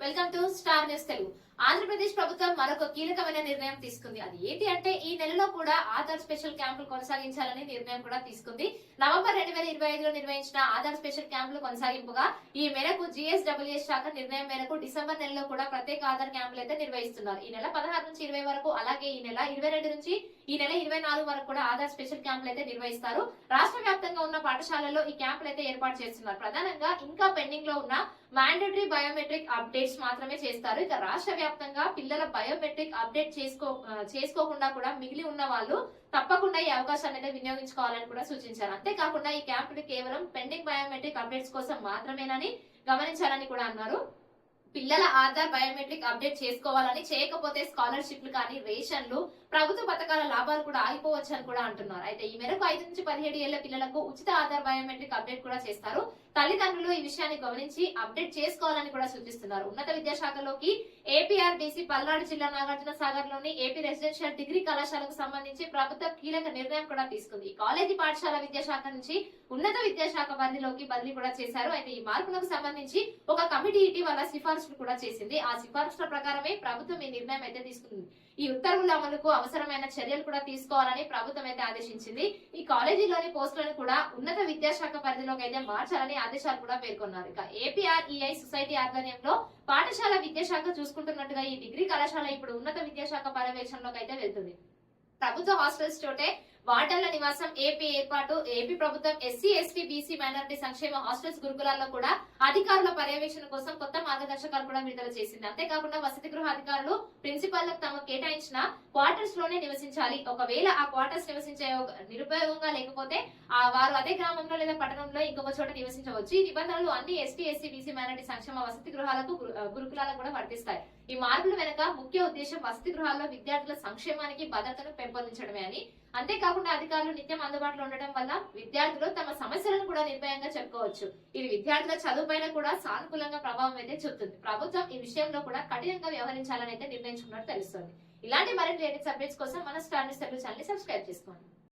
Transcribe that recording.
Welcome to star news Telugu Andhra Pradesh ప్రభుత్వం మరొక కీలకమైన నిర్ణయం తీసుకుంది. అది ఏంటి అంటే ఈ నెలలో కూడా ఆధార్ స్పెషల్ క్యాంపులు కొనసాగించాలని నిర్ణయం కూడా తీసుకుంది. నవంబర్ రెండు వేల ఇరవై ఐదులో నిర్వహించిన ఆధార్ స్పెషల్ క్యాంపులు కొనసాగింపుగా ఈ మేరకు జిఎస్డబ్ల్యూఎస్ శాఖ నిర్ణయం మేరకు డిసెంబర్ నెలలో కూడా ప్రత్యేక ఆధార్ క్యాంపులు అయితే నిర్వహిస్తున్నారు. ఈ నెల పదహారు నుంచి ఇరవై వరకు అలాగే ఈ నెల ఇరవై రెండు నుంచి ఈ నెల ఇరవై నాలుగు వరకు కూడా ఆధార్ స్పెషల్ క్యాంపులు అయితే నిర్వహిస్తారు. రాష్ట్ర వ్యాప్తంగా ఉన్న పాఠశాలల్లో ఈ క్యాంపులు అయితే ఏర్పాటు చేస్తున్నారు. ప్రధానంగా ఇంకా పెండింగ్లో ఉన్న మ్యాండేటరీ బయోమెట్రిక్ అప్డేట్స్ మాత్రమే చేస్తారు. ఇక రాష్ట్ర వ్యాప్తంగా పిల్లల బయోమెట్రిక్ అప్డేట్ చేసుకో చేసుకోకుండా కూడా మిగిలి ఉన్న వాళ్ళు తప్పకుండా ఈ అవకాశాన్ని అయితే వినియోగించుకోవాలని కూడా సూచించారు. అంతేకాకుండా ఈ క్యాంపులు కేవలం పెండింగ్ బయోమెట్రిక్ అప్డేట్స్ కోసం మాత్రమేనని గమనించాలని కూడా అన్నారు. పిల్లల ఆధార్ బయోమెట్రిక్ అప్డేట్ చేసుకోవాలని చేయకపోతే స్కాలర్షిప్లు కానీ రేషన్లు ప్రభుత్వ పథకాల లాభాలు కూడా ఆగిపోవచ్చు అని కూడా అంటున్నారు. అయితే ఈ మేరకు ఐదు నుంచి పదిహేడు ఏళ్ళ పిల్లలకు ఉచిత ఆధార్ బయోమెట్రిక్ అప్డేట్ కూడా చేస్తారు. తల్లిదండ్రులు ఈ విషయాన్ని గమనించి అప్డేట్ చేసుకోవాలని కూడా సూచిస్తున్నారు. ఉన్నత విద్యాశాఖలోకి ఏపీఆర్డీసీ పల్నాడు జిల్లా నాగార్జున సాగర్లోని ఏపీ రెసిడెన్షియల్ డిగ్రీ కళాశాలకు సంబంధించి ప్రభుత్వం కీలక నిర్ణయం కూడా తీసుకుంది. ఈ కాలేజీ పాఠశాల విద్యాశాఖ నుంచి ఉన్నత విద్యాశాఖ పరిధిలోకి బదిలీ కూడా చేశారు. అయితే ఈ మార్పులకు సంబంధించి ఒక కమిటీ ఇటీవల సిఫార్సులు కూడా చేసింది. ఆ సిఫార్సుల ప్రకారమే ప్రభుత్వం ఈ నిర్ణయం అయితే తీసుకుంది. ఈ ఉత్తర్వుల అమలుకు అవసరమైన చర్యలు కూడా తీసుకోవాలని ప్రభుత్వం అయితే ఆదేశించింది. ఈ కాలేజీలోని పోస్టులను కూడా ఉన్నత విద్యాశాఖ పరిధిలోకి అయితే మార్చాలని ఆదేశాలు కూడా పేర్కొన్నారు. ఇక ఏపీఆర్ఈఐ సొసైటీ ఆధ్వర్యంలో పాఠశాల విద్యాశాఖ చూసుకుంటున్నట్టుగా ఈ డిగ్రీ కళాశాల ఇప్పుడు ఉన్నత విద్యాశాఖ పర్యవేక్షణలోకి అయితే వెళ్తుంది. ప్రభుత్వ హాస్టల్స్ చోటే వాటర్ల నివాసం ఏపీ ఏర్పాటు ఏపీ ప్రభుత్వం ఎస్సీ ఎస్టీ బీసీ మైనారిటీ సంక్షేమ హాస్టల్స్ గురుకులాల్లో కూడా అధికారుల పర్యవేక్షణ కోసం కొత్త మార్గదర్శకాలు కూడా విడుదల చేసింది. అంతేకాకుండా వసతి గృహ అధికారులు ప్రిన్సిపాల్లకు తమ కేటాయించిన క్వార్టర్స్లోనే నివసించాలి. ఒకవేళ ఆ క్వార్టర్స్ నివసించే నిరుపయోగంగా లేకపోతే ఆ వారు అదే గ్రామంలో లేదా పట్టణంలో ఇంకొక చోట నివసించవచ్చు. ఈ నిబంధనలు అన్ని ఎస్టీ ఎస్సీ బీసీ మైనారిటీ సంక్షేమ వసతి గృహాలకు గురు- గురుకులాలకు కూడా వర్తిస్తాయి. ఈ మార్పుల వెనుక ముఖ్య ఉద్దేశం వసతి గృహాల్లో విద్యార్థుల సంక్షేమానికి భద్రతను పెంపొందించడమే అని అంతేకాకుండా అధికారులు నిత్యం అందుబాటులో ఉండటం వల్ల విద్యార్థులు తమ సమస్యలను కూడా నిర్భయంగా చెప్పుకోవచ్చు. ఇది విద్యార్థుల చదువుపైన కూడా సానుకూలంగా ప్రభావం అయితే చూపుతుంది. ప్రభుత్వం ఈ విషయంలో కూడా కఠినంగా వ్యవహరించాలని అయితే నిర్ణయించుకున్నట్టు తెలుస్తుంది. ఇలాంటి మరిన్ని లేటెస్ట్ అప్డేట్స్ కోసం మన star news Telugu channel subscribe చేసుకోండి.